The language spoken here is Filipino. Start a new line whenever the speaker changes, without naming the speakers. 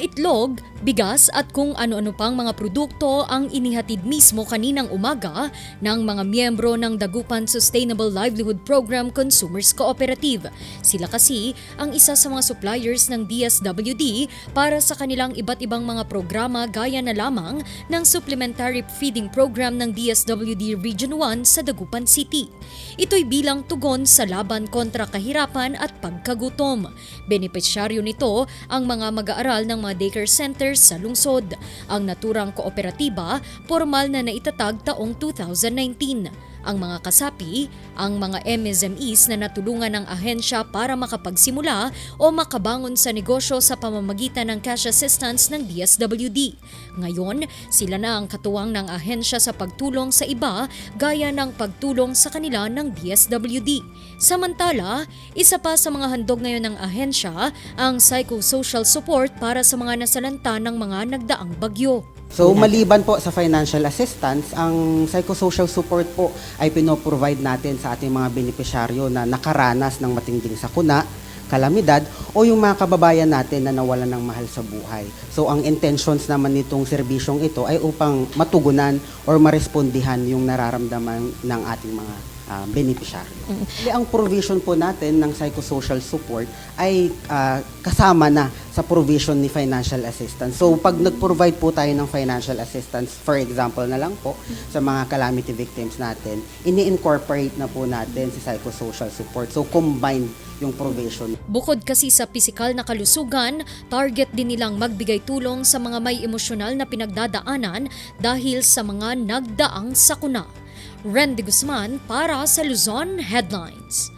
itlog, bigas at kung ano-ano pang mga produkto ang inihatid mismo kaninang umaga ng mga miyembro ng Dagupan Sustainable Livelihood Program Consumers Cooperative. Sila kasi ang isa sa mga suppliers ng DSWD para sa kanilang iba't ibang mga programa gaya na lamang ng Supplementary Feeding Program ng DSWD Region 1 sa Dagupan City. Ito'y bilang tugon sa laban kontra kahirapan at pagkagutom. Benepisyaryo nito ang mga mag-aaral ng mga daycare centers sa lungsod. Ang naturang kooperatiba, formal na naitatag taong 2019 ang mga kasapi, ang mga MSMEs na natulungan ng ahensya para makapagsimula o makabangon sa negosyo sa pamamagitan ng cash assistance ng DSWD. Ngayon, sila na ang katuwang ng ahensya sa pagtulong sa iba gaya ng pagtulong sa kanila ng DSWD. Samantala, isa pa sa mga handog ngayon ng ahensya ang psychosocial support para sa mga nasalanta ng mga nagdaang bagyo.
So maliban po sa financial assistance, ang psychosocial support po ay pinoprovide natin sa ating mga benepisyaryo na nakaranas ng matinding sakuna, kalamidad o yung mga kababayan natin na nawalan ng mahal sa buhay. So ang intentions naman nitong serbisyong ito ay upang matugunan or marespondihan yung nararamdaman ng ating mga ah, benepisyaryo. Hindi, Ang provision po natin ng psychosocial support ay ah, kasama na sa provision ni financial assistance. So pag nag-provide po tayo ng financial assistance, for example na lang po, sa mga calamity victims natin, ini-incorporate na po natin si psychosocial support. So combined yung provision.
Bukod kasi sa pisikal na kalusugan, target din nilang magbigay tulong sa mga may emosyonal na pinagdadaanan dahil sa mga nagdaang sakuna. Randy Guzman para sa Luzon Headlines.